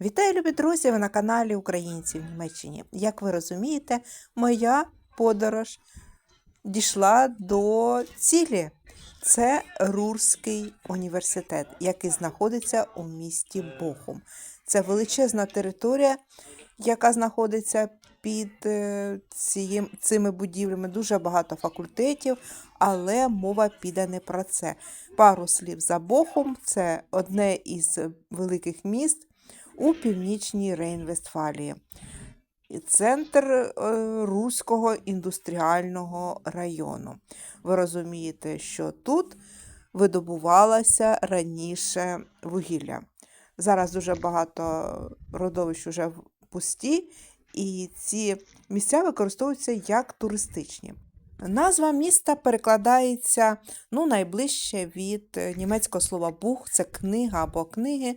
Вітаю, любі друзі! Ви на каналі Українці в Німеччині. Як ви розумієте, моя подорож дійшла до цілі. Це Рурський університет, який знаходиться у місті Бохум. Це величезна територія, яка знаходиться під е, цієм, цими будівлями. Дуже багато факультетів, але мова піде не про це. Пару слів за Бохум це одне із великих міст у північній Рейн-Вестфалії. Центр е, Руського індустріального району. Ви розумієте, що тут видобувалося раніше вугілля. Зараз дуже багато родовищ вже пусті, і ці місця використовуються як туристичні. Назва міста перекладається ну, найближче від німецького слова бух, це книга або книги.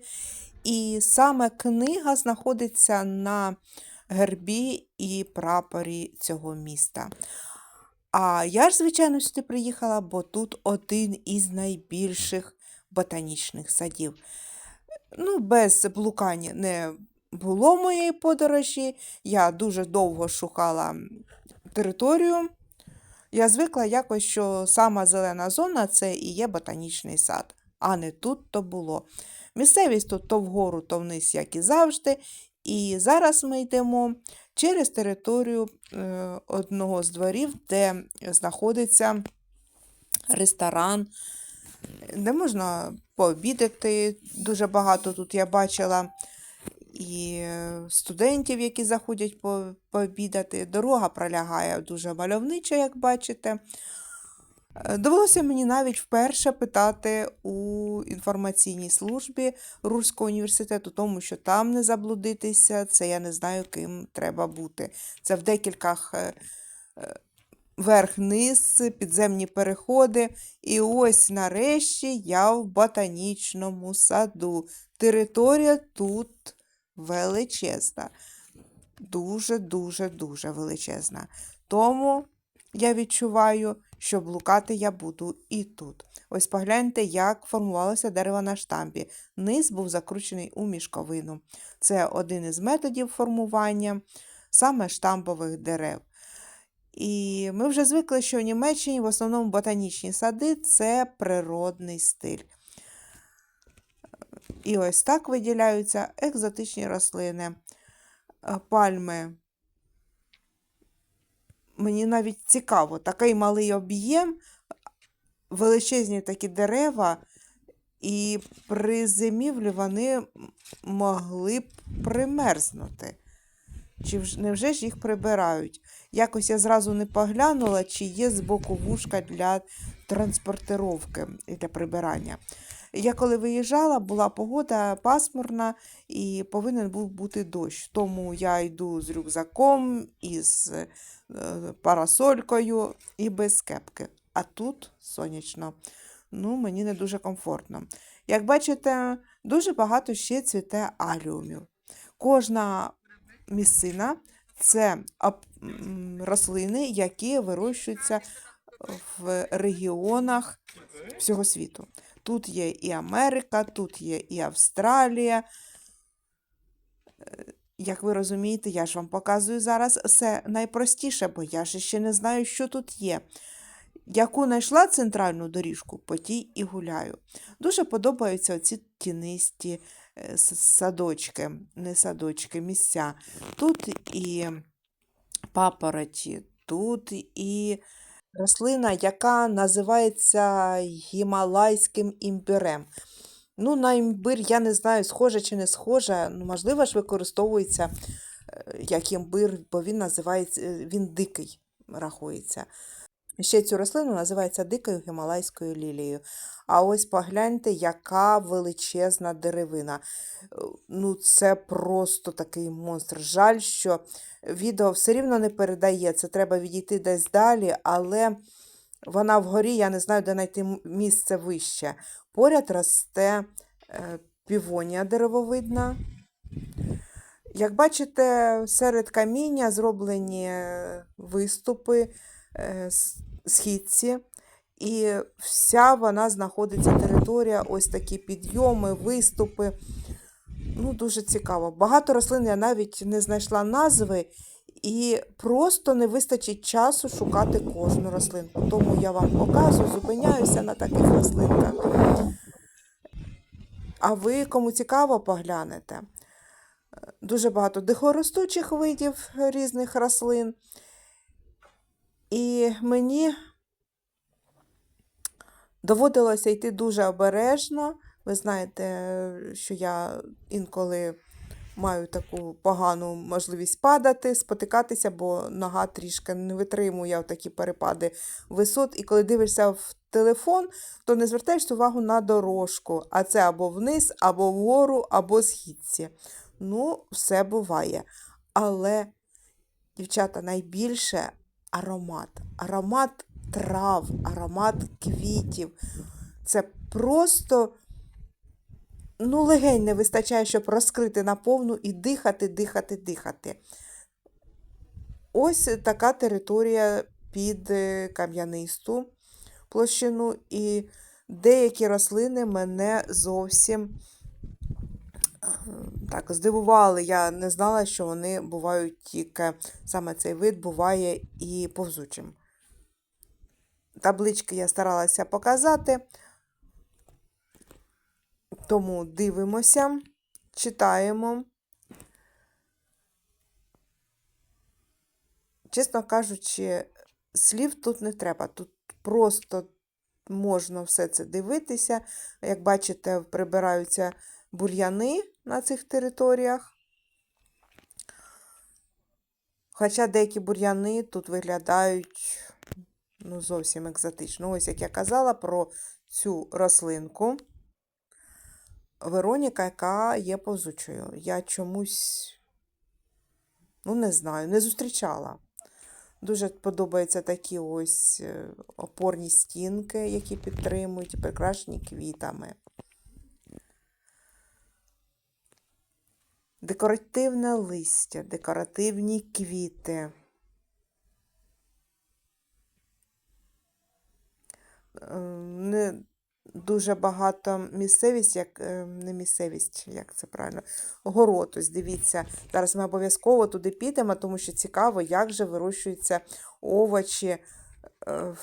І саме книга знаходиться на гербі і прапорі цього міста. А я ж, звичайно, сюди приїхала, бо тут один із найбільших ботанічних садів. Ну, без блукань не було моєї подорожі. Я дуже довго шукала територію. Я звикла якось, що сама зелена зона це і є ботанічний сад, а не тут то було. Місцевість тут то вгору, то вниз, як і завжди. І зараз ми йдемо через територію е, одного з дворів, де знаходиться ресторан, де можна пообідати. Дуже багато тут я бачила і е, студентів, які заходять по- пообідати. Дорога пролягає дуже мальовнича, як бачите. Довелося мені навіть вперше питати у інформаційній службі Рурського університету, тому що там не заблудитися, це я не знаю, ким треба бути. Це в декількох е, е, верх-низ, підземні переходи. І ось нарешті я в ботанічному саду. Територія тут величезна. Дуже-дуже дуже величезна. Тому я відчуваю, що блукати я буду і тут. Ось погляньте, як формувалося дерево на штамбі. Низ був закручений у мішковину. Це один із методів формування саме штамбових дерев. І ми вже звикли, що в Німеччині в основному ботанічні сади це природний стиль. І ось так виділяються екзотичні рослини, пальми. Мені навіть цікаво, такий малий об'єм, величезні такі дерева, і при зимівлі вони могли б примерзнути. Чи вж- невже ж їх прибирають? Якось я зразу не поглянула, чи є збоку вушка для транспортировки і для прибирання. Я коли виїжджала, була погода пасмурна і повинен був бути дощ. Тому я йду з рюкзаком, із е, парасолькою і без кепки. А тут сонячно. Ну, мені не дуже комфортно. Як бачите, дуже багато ще цвіте аліумів. Кожна місцина це рослини, які вирощуються в регіонах всього світу. Тут є і Америка, тут є і Австралія. Е, Як ви розумієте, я ж вам показую зараз все найпростіше, бо я ж ще не знаю, що тут є. Яку знайшла центральну доріжку, по тій і гуляю. Дуже подобаються ці тінисті е, садочки, не садочки, місця. Тут і папороті, тут і рослина, яка називається гімалайським імбирем. Ну, на імбир я не знаю, схоже чи не схоже. Ну, можливо ж використовується е, як імбир, бо він називається, е, він дикий рахується. Ще цю рослину називається дикою гімалайською лілією. А ось погляньте, яка величезна деревина. Е, Ну, це просто такий монстр. Жаль, що відео все рівно не передає. Це треба відійти десь далі, але вона вгорі, я не знаю, де знайти місце вище. Поряд росте е, півонія деревовидна. Як бачите, серед каміння зроблені е, виступи, східці, і вся вона знаходиться територія, ось такі підйоми, виступи. Ну, дуже цікаво. Багато рослин я навіть не знайшла назви, і просто не вистачить часу шукати кожну рослинку. Тому я вам показую, зупиняюся на таких рослинках. А ви, кому цікаво, поглянете. Дуже багато дихоростучих видів різних рослин. І мені доводилося йти дуже обережно. Ви знаєте, що я інколи маю таку погану можливість падати, спотикатися, бо нога трішки не витримує такі перепади висот. І коли дивишся в телефон, то не звертаєш увагу на дорожку, а це або вниз, або вгору, або східці. Ну, все буває. Але, дівчата, найбільше аромат. Аромат трав, аромат квітів. Це просто ну, легень не вистачає, щоб розкрити наповну і дихати, дихати, дихати. Ось така територія під е, кам'янисту площину, і деякі рослини мене зовсім так здивували. Я не знала, що вони бувають тільки саме цей вид буває і повзучим. Таблички я старалася показати. Тому дивимося, читаємо. Чесно кажучи, слів тут не треба. Тут просто можна все це дивитися. Як бачите, прибираються бур'яни на цих територіях. Хоча деякі бур'яни тут виглядають ну, зовсім екзотично. Ось як я казала про цю рослинку. Вероніка, яка є повзучою. Я чомусь, ну, не знаю, не зустрічала. Дуже подобаються такі ось е, опорні стінки, які підтримують, прикрашені квітами. Декоративне листя, декоративні квіти. Е, Не дуже багато місцевість, як е, не місцевість, як це правильно, город. Ось дивіться, зараз ми обов'язково туди підемо, тому що цікаво, як же вирощуються овочі е,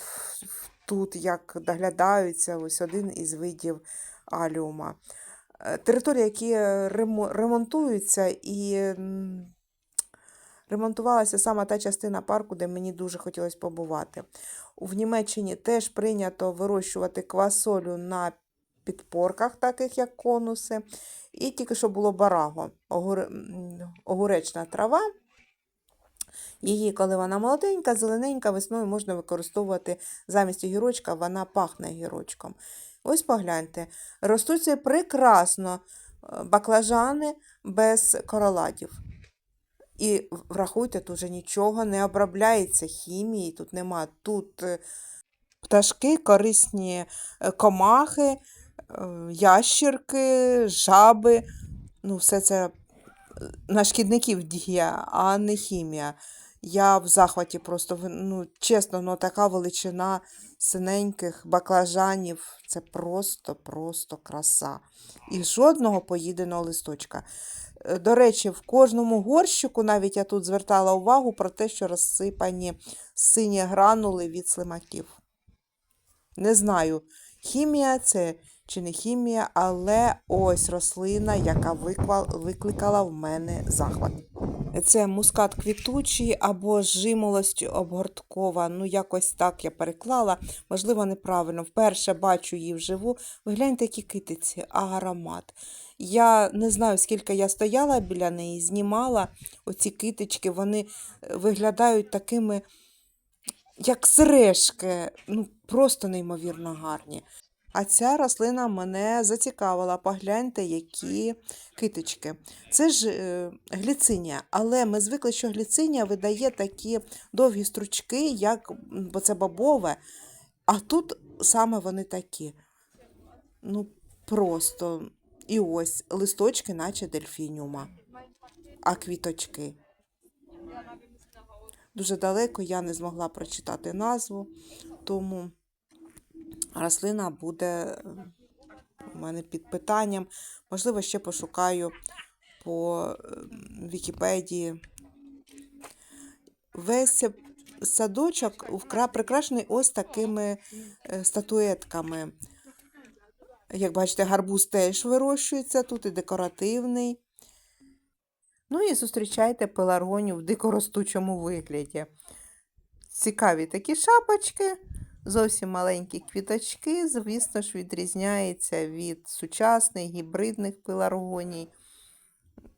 тут, як доглядаються ось один із видів аліума. Е, Території, які ремонтуються і ремонтувалася саме та частина парку, де мені дуже хотілося побувати. В Німеччині теж прийнято вирощувати квасолю на підпорках, таких як конуси. І тільки що було бараго, огуречна трава. Її, коли вона молоденька, зелененька, весною можна використовувати замість огірочка, вона пахне огірочком. Ось погляньте, ростуть це прекрасно е, баклажани без короладів. І врахуйте, тут же нічого не обробляється хімією, тут нема. Тут е, пташки, корисні е, комахи, ящірки, жаби. Ну, все це на шкідників дія, а не хімія. Я в захваті просто, ну, чесно, ну, така величина синеньких баклажанів. Це просто-просто краса. І жодного поїденого листочка. Е, До речі, в кожному горщику навіть я тут звертала увагу про те, що розсипані сині гранули від слимаків. Не знаю, хімія це чи не хімія, але ось рослина, яка викликала в мене захват. Це мускат квітучий або жимолость обгорткова. Ну, якось так я переклала. Можливо, неправильно. Вперше бачу її вживу. Ви гляньте, які китиці, аромат. Я не знаю, скільки я стояла біля неї, знімала оці китички, вони е, виглядають такими, як сережки, ну, просто неймовірно гарні. А ця рослина мене зацікавила. Погляньте, які китички. Це ж е, гліцинія, але ми звикли, що гліцинія видає такі довгі стручки, як, бо це бобове. А тут саме вони такі. Ну, просто. І ось листочки, наче дельфініума, а квіточки. Дуже далеко я не змогла прочитати назву, тому рослина буде е, у мене під питанням. Можливо, ще пошукаю по ем, Вікіпедії. Весь садочок прикрашений ось такими е, статуетками. Як бачите, гарбуз теж вирощується, тут і декоративний. Ну і зустрічайте пеларгонію в дикоростучому вигляді. Цікаві такі шапочки, зовсім маленькі квіточки, звісно ж, відрізняється від сучасних гібридних пеларгоній.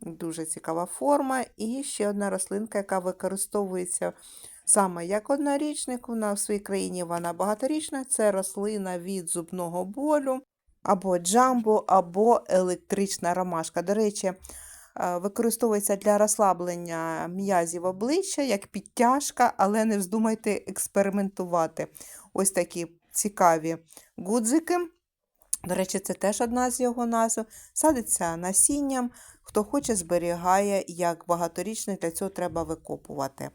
Дуже цікава форма. І ще одна рослинка, яка використовується саме як однорічник. Вона в своїй країні вона багаторічна. Це рослина від зубного болю, або джамбо, або електрична ромашка. До речі, використовується для розслаблення м'язів обличчя, як підтяжка, але не вздумайте експериментувати. Ось такі цікаві гудзики. До речі, це теж одна з його назв. Садиться насінням. Хто хоче, зберігає як багаторічний, для цього треба викопувати.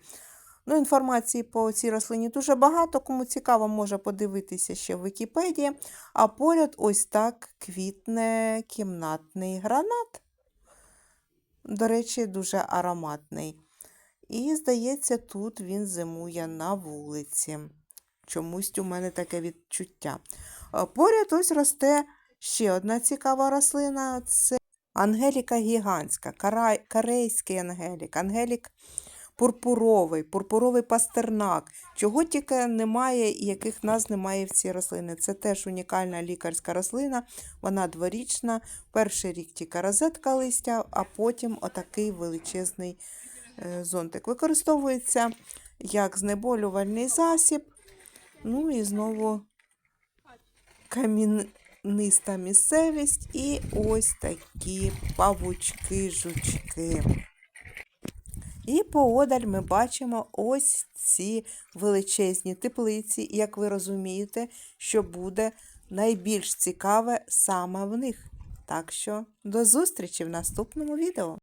Ну, інформації по цій рослині дуже багато. Кому цікаво, може подивитися ще в Вікіпедії. А поряд ось так квітне кімнатний гранат. До речі, дуже ароматний. І, здається, тут він зимує на вулиці. Чомусь у мене таке відчуття. Поряд ось росте ще одна цікава рослина. Це Ангеліка гігантська, карай, корейський ангелік, ангелік пурпуровий, пурпуровий пастернак. Чого тільки немає і яких назв немає в цій рослини. Це теж унікальна лікарська рослина, вона дворічна. Перший рік тільки розетка листя, а потім отакий величезний е, зонтик. Використовується як знеболювальний засіб. Ну і знову кам'яниста місцевість і ось такі павучки-жучки. І поодаль ми бачимо ось ці величезні теплиці, і, як ви розумієте, що буде найбільш цікаве саме в них. Так що до зустрічі в наступному відео!